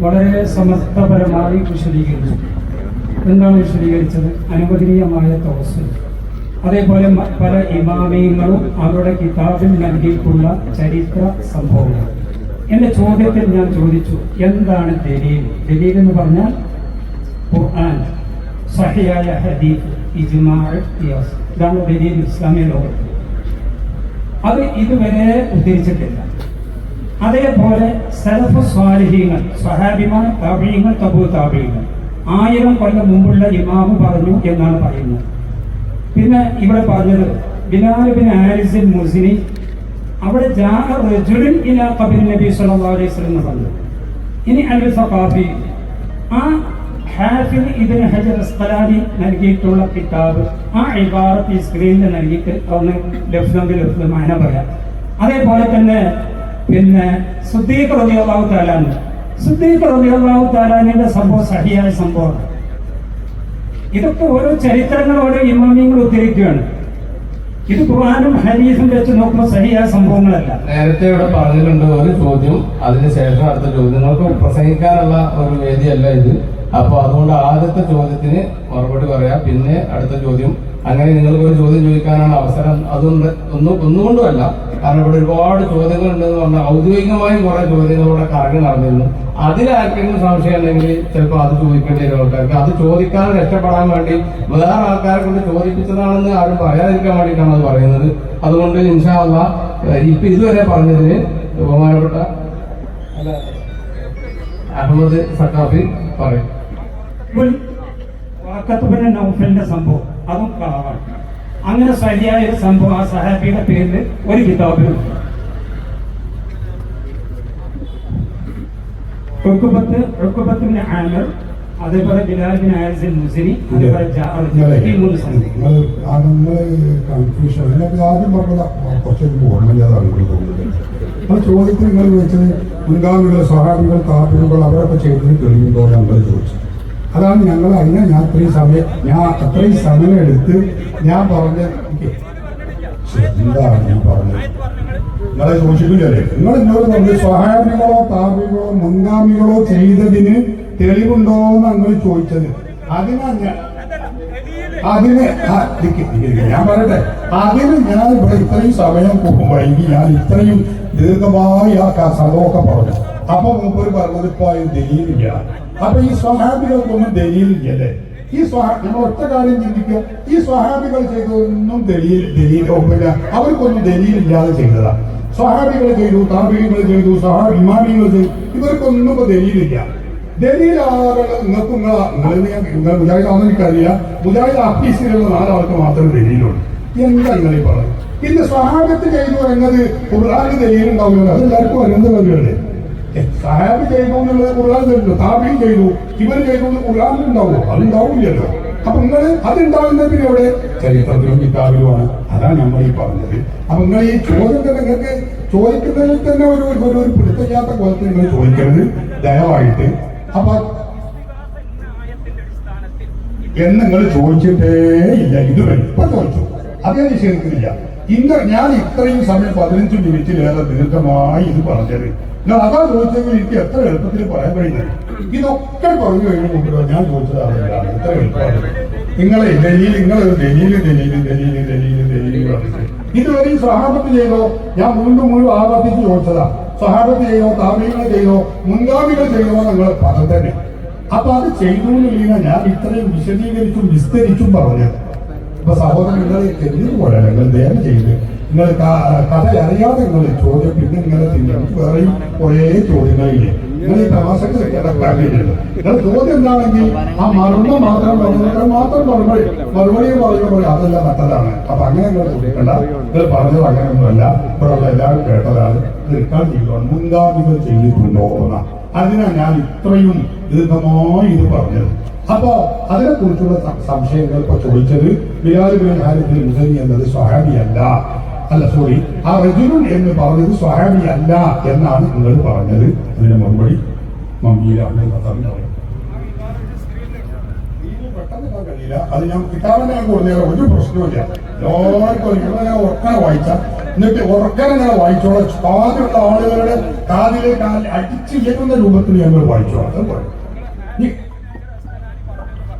വളരെ സമർത്ഥപരമായി വിശദീകരിച്ചു. എന്താണ് വിശദീകരിച്ചത്? അനുവദനീയമായ തോസ്. അതേപോലെ പല ഇമാമിയങ്ങളും അവരുടെ കിതാബിൽ നൽകിയിട്ടുള്ള ചരിത്ര സംഭവങ്ങൾ. എന്റെ ചോദ്യത്തിൽ ഞാൻ ചോദിച്ചു എന്താണ് ദലീൽ? ദലീൽ എന്ന് പറഞ്ഞാൽ ഖുർആൻ സഹിയായ ഹദീഫ് ഇജ്മാ ഇതാണ് ദലീൽ ഇസ്ലാമിക അത് ഇതുവരെ ഉദ്ധരിച്ചിട്ടില്ല. അതേപോലെ സലഫ് സ്വാലിഹീങ്ങൾ സ്വഹാഭിമാന താപീയങ്ങൾ തബു താപീയങ്ങൾ ആയിരം കൊല്ലം മുമ്പുള്ള ഇമാമ് പറഞ്ഞു എന്നാണ് പറയുന്നത്. പിന്നെ ഇവിടെ പറഞ്ഞത് ബിനാലുബിൻ ആരിസിൻ മുസിനി അവിടെ ഇലാ നബി അലൈഹി എന്ന് പറഞ്ഞു. ഇനി അൽ സഖാഫി ആ ഹാഫിൽ ഇതിന് ഹജർ അസ്ഖലാനി നൽകിയിട്ടുള്ള കിതാബ് ആ ഇബാറത്ത് ഈ സ്ക്രീനിൽ നൽകിയിട്ട് ഒന്ന് ലഫ്സെങ്കിൽ ലഫ്സ് മാന പറയാം. അതേപോലെ തന്നെ പിന്നെ സുദ്ദീഖ് റളിയല്ലാഹു തആലാന് സുദ്ദീഖ് റളിയല്ലാഹു തആലാനിന്റെ സംഭവം സഹിയായ സംഭവമാണ്. ഇതൊക്കെ ഓരോ ചരിത്രങ്ങൾ ഓരോ ഇമാമിയങ്ങൾ ഉദ്ധരിക്കുകയാണ്. ഇത് ഖുർആാനും ഹരീസും വെച്ച് നോക്കുമ്പോൾ സഹിയായ സംഭവങ്ങളല്ല. നേരത്തെ ഇവിടെ പറഞ്ഞിട്ടുണ്ട് ഒരു ചോദ്യം അതിനുശേഷം അടുത്ത ചോദ്യം. നിങ്ങൾക്ക് പ്രസംഗിക്കാനുള്ള ഒരു വേദിയല്ല ഇത്. അപ്പൊ അതുകൊണ്ട് ആദ്യത്തെ ചോദ്യത്തിന് മറുപടി പറയാം. പിന്നെ അടുത്ത ചോദ്യം. അങ്ങനെ നിങ്ങൾക്ക് ഒരു ചോദ്യം ചോദിക്കാനാണ് അവസരം. അതുകൊണ്ട് ഒന്നും ഒന്നുകൊണ്ടുമല്ല. കാരണം ഇവിടെ ഒരുപാട് ചോദ്യങ്ങൾ ഉണ്ടെന്ന് പറഞ്ഞാൽ ഔദ്യോഗികമായും കുറെ ചോദ്യങ്ങൾ ഇവിടെ കറങ്ങി നടന്നിരുന്നു അതിലാർക്കെങ്കിലും സംശയം ഉണ്ടെങ്കിൽ ചിലപ്പോൾ അത് ചോദിക്കേണ്ടി വരും ആൾക്കാർക്ക്. അത് ചോദിക്കാതെ രക്ഷപ്പെടാൻ വേണ്ടി വേറെ ആൾക്കാരെ കൊണ്ട് ചോദിപ്പിച്ചതാണെന്ന് ആരും പറയാതിരിക്കാൻ വേണ്ടിയിട്ടാണ് അത് പറയുന്നത്. അതുകൊണ്ട് ഇൻഷാല്ല ഇപ്പൊ ഇതുവരെ പറഞ്ഞതിന് ബഹുമാനപ്പെട്ട അഹമ്മദ് സക്കാഫി പറയും. വാക്കത്തുബിന് നൗഫലിന്റെ സംഭവം. അതും കളവാണ്. അങ്ങനെ ശരിയായ ഒരു സംഭവം ആ സഹാബിയുടെ പേരിൽ ഒരു കിതാബിലും റുക്കുബത്ത് റുക്കുബത്തിന് ആമർ അതേപോലെ മുസിനി അതേപോലെ കൺഫ്യൂഷൻ ആദ്യം പറഞ്ഞത് കുറച്ചൊരു ഓർമ്മയില്ലാതെ ആളുകൾ തോന്നുന്നത്. ആ ചോദ്യത്തിൽ നിങ്ങൾ ചോദിച്ചത് മുൻഗാമികൾ സഹാബികൾ കാപ്പികൾ അവരൊക്കെ ചെയ്തതിന് തെളിവുണ്ടോ ഞങ്ങൾ ചോദിച്ചു. അതാണ് ഞങ്ങൾ അതിനെ ഞാൻ അത്രയും സമയം ഞാൻ അത്രയും സമയം എടുത്ത് ഞാൻ പറഞ്ഞ എന്താണ് ഞാൻ പറഞ്ഞത്? നിങ്ങളെ സൂക്ഷിക്കില്ലേ നിങ്ങൾ എന്നോട് പറഞ്ഞു സഹായങ്ങളോ താപികളോ മുൻഗാമികളോ ചെയ്തതിന് തെളിവുണ്ടോ എന്ന് നിങ്ങൾ ചോദിച്ചത്. അതിനാ ഞാൻ അതിന്. ഞാൻ പറയട്ടെ. അതിന് ഞാൻ ഇവിടെ ഇത്രയും സമയം വൈകി ഞാൻ ഇത്രയും ദീർഘമായി ആ സംഭവമൊക്കെ പറഞ്ഞു. അപ്പൊ മൂപ്പര് പറഞ്ഞത് ഇപ്പൊ അതിന് ദലീലില്ല അപ്പൊ ഈ സ്വഹാബികൾക്കൊന്നും ദലീലില്ലല്ലേ? ഈ സ്വഹാ നമ്മൾ ഒറ്റ കാര്യം ചിന്തിക്കുക. ഈ സ്വഹാബികൾ ചെയ്തതൊന്നും ദലീൽ ദലീലോ പിന്നെ അവർക്കൊന്നും ദലീലില്ലാതെ ചെയ്തതാ. സ്വഹാബികൾ ചെയ്തു താപികൾ ചെയ്തു സഹാ ഇമാമികൾ ചെയ്തു. ഇവർക്കൊന്നും ഇപ്പൊ ദലീലില്ല. ദലീലാളുകൾ നിങ്ങൾക്ക് നിങ്ങൾ നിങ്ങൾ മുജാഹിദ് ആണെന്ന് എനിക്കറിയില്ല. മുജാഹിദ് അഫീസിലുള്ള നാലാൾക്ക് മാത്രം ദലീലുണ്ട്. എന്താ നിങ്ങൾ ഈ പറയുന്നത്? ഇന്ന് സ്വഹാബത്ത് ചെയ്തു എന്നത് ഖുർആാന് ദലീലുണ്ടാവില്ല അത് എല്ലാവർക്കും കാര്യമല്ലേ സഹാബ് ചെയ്തു എന്നുള്ളത് തരുന്നു താബിയും ചെയ്തു. ഇവർ ചെയ്തു എന്ന് ഖുർആാനിൽ ഉണ്ടാവുമോ അത് ഉണ്ടാവില്ലല്ലോ അപ്പൊ നിങ്ങൾ അതുണ്ടാവുന്നതിന് എവിടെ? ചരിത്രത്തിലും കിതാബിലുമാണ്. അതാണ് നമ്മൾ ഈ പറഞ്ഞത്. അപ്പൊ നിങ്ങൾ ഈ ചോദ്യം തന്നെ നിങ്ങൾക്ക് ചോദിക്കുന്നതിൽ തന്നെ ഒരു ഒരു ഒരു കോലത്തിൽ നിങ്ങൾ ചോദിക്കരുത്. ദയവായിട്ട്. അപ്പൊ എന്ന് നിങ്ങൾ ചോദിച്ചിട്ടേ ഇല്ല. ഇതുവരെ ഇപ്പൊ ചോദിച്ചു. അതേ നിഷേധിക്കുന്നില്ല ഇന്ന് ഞാൻ ഇത്രയും സമയം പതിനഞ്ച് മിനിറ്റിലേറെ ദീർഘമായി ഇത് പറഞ്ഞത്. ഞാൻ അതാ ചോദിച്ചെങ്കിൽ എനിക്ക് എത്ര എളുപ്പത്തിൽ പറയാൻ കഴിയുന്നത്? ഇതൊക്കെ പറഞ്ഞു കഴിഞ്ഞു ഞാൻ ചോദിച്ചത് അറിയില്ല എത്ര എളുപ്പമാണ്? നിങ്ങളെ ഡൽഹിയിൽ നിങ്ങളെ ഡൽഹിയിൽ ഡൽഹിയിൽ ഡൽഹിയിൽ ഡൽഹിയിൽ ഡൽഹിയിൽ ഇതുവരെയും സഹാബത്ത് ചെയ്തോ? ഞാൻ വീണ്ടും മുഴുവൻ ആവർത്തിച്ച് ചോദിച്ചതാ. സഹാബത്ത് ചെയ്തോ? താമീങ്ങൾ ചെയ്തോ? മുൻഗാമികൾ ചെയ്തോ നിങ്ങൾ പദം തന്നെ. അപ്പൊ അത് ചെയ്തു ഞാൻ ഇത്രയും വിശദീകരിച്ചും വിസ്തരിച്ചും പറഞ്ഞത്. അപ്പൊ സഹോദരൻ നിങ്ങൾ തെളിഞ്ഞു പോലെയാണ് നിങ്ങൾ ദയവ് ചെയ്ത് നിങ്ങൾ കഥ അറിയാതെ നിങ്ങൾ ചോദ്യം പിന്നെ നിങ്ങളെ തിന്നും വേറെയും കുറേ ചോദ്യങ്ങളില്ലേ. നിങ്ങൾ ഈ തമാശക്ക് കാര്യമില്ലല്ലോ നിങ്ങൾ ചോദ്യം എന്താണെങ്കിൽ ആ മറുപടി മാത്രം പറഞ്ഞു മാത്രം മറുപടി. മറുപടി പറയുമ്പോൾ അതല്ല മറ്റതാണ്. അപ്പൊ അങ്ങനെ നിങ്ങൾ ചോദിക്കണ്ട. നിങ്ങൾ പറഞ്ഞത് അങ്ങനെയൊന്നുമല്ല. ഇവിടെയുള്ള എല്ലാവരും കേട്ടതാണ്. നിൽക്കാൻ ചെയ്യുവാൻ മുൻഗാമികൾ ചെയ്തിട്ടുണ്ടോ എന്നാ. അതിനാ ഞാൻ ഇത്രയും ദീർഘമായി ഇത് പറഞ്ഞത്. അപ്പോ അതിനെ കുറിച്ചുള്ള സംശയങ്ങൾ ഇപ്പൊ ചോദിച്ചത് ബിലാലുബിൻ എന്നത് സ്വഹാബിയല്ല. അല്ല സോറി ആ റജുലുൻ എന്ന് പറഞ്ഞത് സ്വഹാബിയല്ല എന്നാണ് നിങ്ങൾ പറഞ്ഞത്. അതിന്റെ മറുപടി മമ്മിയിലാണ് കഴിയില്ല. അത് ഞാൻ കിട്ടാതെ ഞാൻ കൊടുത്തേ ഒരു പ്രശ്നവുമില്ല. എല്ലാവർക്കും ഞാൻ ഉറക്കാൻ വായിച്ച. എന്നിട്ട് ഉറക്കനെ വായിച്ചോളാം. കാതിലുള്ള ആളുകളുടെ കാതിലെ കാലിൽ അടിച്ചു കേൾക്കുന്ന രൂപത്തിൽ ഞങ്ങൾ വായിച്ചോളാം. അത് പോരെ. ഈ-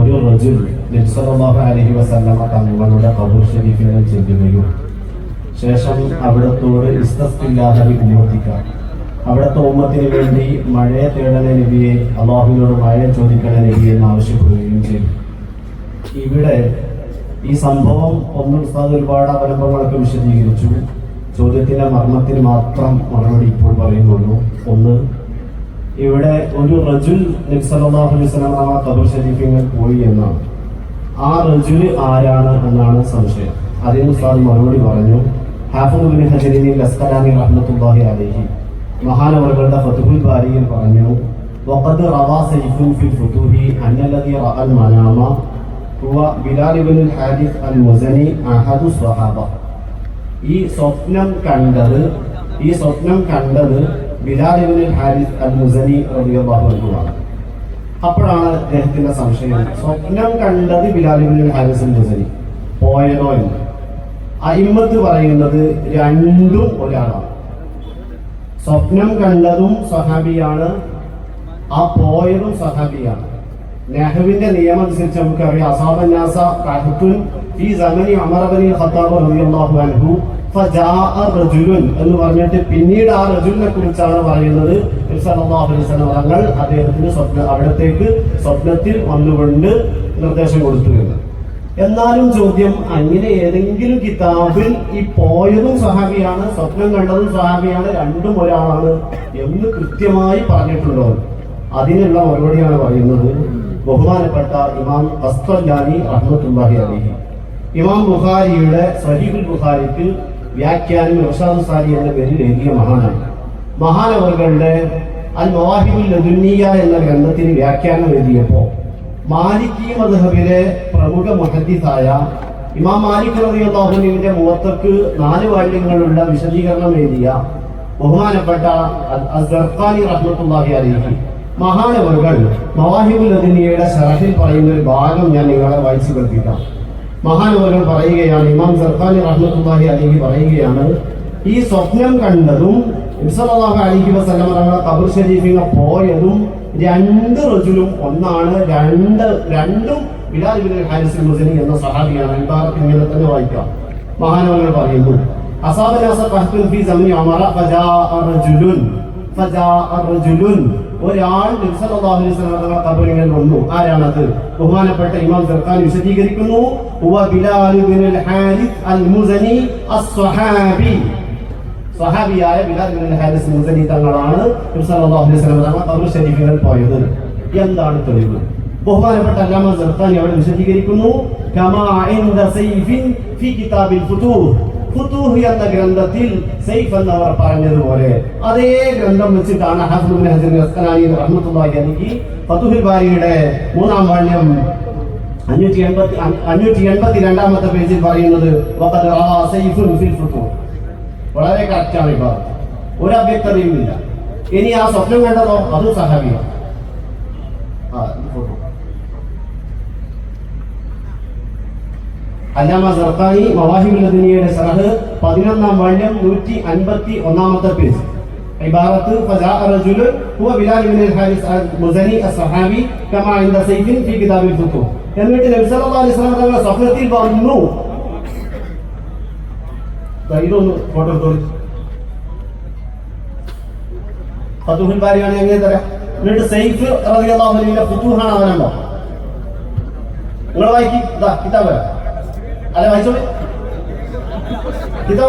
ഒരു റജുൽ അലഹി വസല്ലമ തങ്ങളുടെ ഖബർ ഷരീഫിനെ ചെല്ലുകയും ശേഷം അവിടത്തോട് ഇസ്തസ്തില്ലാഹി ഉമ്മത്തിക്കാം. അവിടുത്തെ ഉമ്മത്തിന് വേണ്ടി മഴയെ തേടണ നബിയെ അള്ളാഹുവിനോട് മഴ ചോദിക്കണ എന്ന് ആവശ്യപ്പെടുകയും ചെയ്തു. ഇവിടെ ഈ സംഭവം ഒന്ന് ഉസ്താദ് ഒരുപാട് അവലംബങ്ങളൊക്കെ വിശദീകരിച്ചു. ചോദ്യത്തിന്റെ മർമ്മത്തിന് മാത്രം മറുപടി ഇപ്പോൾ പറയുന്നുള്ളൂ. ഒന്ന് ഇവിടെ ഒരു റജുൽ സ്വലാം ആ ഖബർ ഷരീഫിങ്ങൾ പോയി എന്നാണ്. ആ റജുൽ ആരാണ് എന്നാണ് സംശയം. അതിന് ഉസ്താദ് മറുപടി പറഞ്ഞു ഹാഫുബിൻ ബിൻ ഹജരീനി ഫതുഹുൽ ബാരിയിൽ പറഞ്ഞു ഈ സ്വപ്നം കണ്ടത് ഈ സ്വപ്നം കണ്ടത് ഇബ്നുൽ ഹാരിസ് അൽ മുസനി ആണ്. അപ്പോഴാണ് അദ്ദേഹത്തിന്റെ സംശയം. സ്വപ്നം കണ്ടത് ഇബ്നുൽ ഹാരിസ് അൽ മുസനി പോയതോ എന്ന് അയിമത്ത് പറയുന്നത് രണ്ടും ഒരാളാണ്. സ്വപ്നം കണ്ടതും സഹാബിയാണ് ആ പോയതും സഹാബിയാണ് നെഹ്റുവിന്റെ നിയമം അനുസരിച്ച് നമുക്കറിയാം. അസാബന്യാസ കഹത്തുൻ ഈ സമനി അമറബനി ഖത്താബ് റളിയല്ലാഹു അൻഹു എന്ന് പറഞ്ഞിട്ട് പിന്നീട് ആ റജുലിനെ കുറിച്ചാണ് പറയുന്നത്. തങ്ങൾ അദ്ദേഹത്തിന് സ്വപ്ന അവിടത്തേക്ക് സ്വപ്നത്തിൽ വന്നുകൊണ്ട് നിർദ്ദേശം കൊടുത്തു എന്ന് എന്നാലും ചോദ്യം അങ്ങനെ ഏതെങ്കിലും കിതാബിൽ ഈ പോയതും സഹാബിയാണ് സ്വപ്നം കണ്ടതും സഹാബിയാണ് രണ്ടും ഒരാളാണ് എന്ന് കൃത്യമായി പറഞ്ഞിട്ടുണ്ടോ? അതിനുള്ള മറുപടിയാണ് പറയുന്നത് ബഹുമാനപ്പെട്ട ഇമാം അസ്തല്ലാനി റഹ്മത്തുല്ലാഹി അലൈഹി. ഇമാം ബുഖാരിയുടെ സഹീബുൽ ബുഖാരിക്ക് വ്യാഖ്യാനം റഷാദ് സാരി എന്ന പേരിൽ എഴുതിയ മഹാനാണ്. മഹാനവറുകളുടെ അൽ മവാഹിബുൽ ലദുന്നിയ എന്ന ഗ്രന്ഥത്തിന് വ്യാഖ്യാനം എഴുതിയപ്പോൾ മാലിക്കി മദ്ഹബിലെ പ്രമുഖ മുഹദ്ദിസായ ഇമാം മാലിക് റബിയുള്ളാഹുലിന്റെ മുവത്തക്ക് നാല് വാല്യങ്ങളുള്ള വിശദീകരണം എഴുതിയ ബഹുമാനപ്പെട്ട അസ്ഗർഖാനി റഹ്മത്തുള്ളാഹി അലൈഹി. മഹാനവറുകൾ മവാഹിബുൽ ലദുന്നിയയുടെ ഷറഹിൽ പറയുന്ന ഒരു ഭാഗം ഞാൻ നിങ്ങളെ വായിച്ചു കേൾപ്പിക്കാം മഹാനവറുകൾ പറയുകയാണ്. ഇമാം സർഫാനി റഹ്മത്തുല്ലാഹി അലിഹി പറയുകയാണ് ഈ സ്വപ്നം കണ്ടതും ഇബ്സലാഹു അലിഹി വസല്ലം തങ്ങളുടെ ഖബർ ഷരീഫിനെ പോയതും രണ്ട് റജുലും ഒന്നാണ്. രണ്ട് രണ്ടും ബിലാൽ ഹാരിസ് മുസനി എന്ന സഹാബിയാണ്. ഇബാറത്ത് ഇങ്ങനെ തന്നെ വായിക്കാം. മഹാനവറുകൾ പറയുന്നു ഖഹ്തുൻ ഫീ സമനി ഉമറ ഫജാഅ റജുലുൻ ഫജാഅ റജുലുൻ ഒരാൾ തങ്ങളുടെ ഖബറിൽ വന്നു. ആരാണത് ബഹുമാനപ്പെട്ട ഇമാം സർക്കാർ വിശദീകരിക്കുന്നു. സഹാബിയായ ബിലാൽ ഹാരിസ് മുസനി തങ്ങളാണ് തങ്ങൾ ഖബർ പോയത്. എന്താണ് തെളിവ്? ബഹുമാനപ്പെട്ട അല്ലാമ സർക്കാനി അവിടെ വിശദീകരിക്കുന്നു. ഫുതൂഹ് എന്ന ഗ്രന്ഥത്തിൽ സൈഫ് എന്നവർ പറഞ്ഞതുപോലെ അതേ ഗ്രന്ഥം വെച്ചിട്ടാണ് ഹസ്ബുൽ ഹസൻ അസ്കലാനി റഹ്മത്തുള്ളാഹി അലൈഹി ഫതുഹുൽ ബാരിയുടെ മൂന്നാം വാല്യം അഞ്ഞൂറ്റി എൺപത്തി അഞ്ഞൂറ്റി എൺപത്തി രണ്ടാമത്തെ പേജിൽ പറയുന്നത് വളരെ കറക്റ്റാണ് ഭാഗത്ത് ഒരു അഭ്യക്തതയും ഇല്ല ഇനി ആ സ്വപ്നം കണ്ടതോ? അതും സഹാബിയാണ് ആ ഇത് ഫോട്ടോ അല്ലാമ സർക്കാനി മവാഹിബുൽ ദുനിയയുടെ സറഹ് പതിനൊന്നാം വാല്യം നൂറ്റി അൻപത്തി ഒന്നാമത്തെ പേജ് عبارة فجاء رجل هو بلال بن الحارث المزني الصحابي كما عند سيف في كتاب الفتوح എന്നിട്ട് നബി സല്ലല്ലാഹു അലൈഹി വസല്ലം തങ്ങളുടെ സ്വപ്നത്തിൽ വന്നു ദാ ഇതൊന്ന് ഫോട്ടോ എടുത്തോളൂ ഫതുഹുൽ ബാരിയാണ് എങ്ങനെ തരാം എന്നിട്ട് സൈഫ് റളിയല്ലാഹു അൻഹുവിന്റെ ഫുതൂഹാണ് അവനുണ്ടോ നിങ്ങൾ വായിക്കി ഇതാ കിതാബ് വരാം അല്ലെ വായിച്ചോളൂ വായിച്ചു ഇതാ,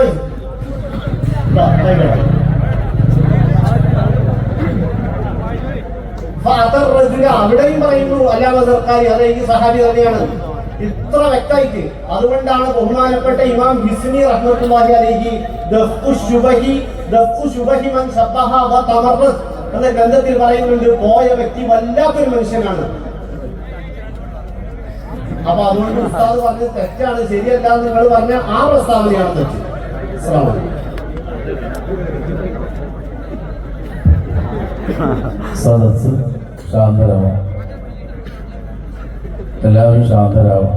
റജുല അവിടെയും പറയുന്നു അല്ലാതെ സർക്കാർ അതെ ഈ സഹാബി തന്നെയാണ്. ഇത്ര വ്യക്തമായിട്ട്. അതുകൊണ്ടാണ് ബഹുമാനപ്പെട്ട ഇമാം ബിസ്മി റഹ്മത്തുള്ളാഹി അലൈഹി ദഫ്ഖു ശുബഹി ദഫ്ഖു ശുബഹി മൻ സബ്ബഹ വ തമർറസ് എന്ന ഗ്രന്ഥത്തിൽ പറയുന്നുണ്ട് പോയ വ്യക്തി വല്ലാത്തൊരു മനുഷ്യനാണ്. അപ്പൊ അതുകൊണ്ട് ഉസ്താദ് പറഞ്ഞത് തെറ്റാണ് ശരിയല്ല എന്ന് നിങ്ങൾ പറഞ്ഞ ആ പ്രസ്താവനയാണ് തെറ്റ്. സദസ് ശാന്തരാവാം. എല്ലാവരും ശാന്തരാവാം.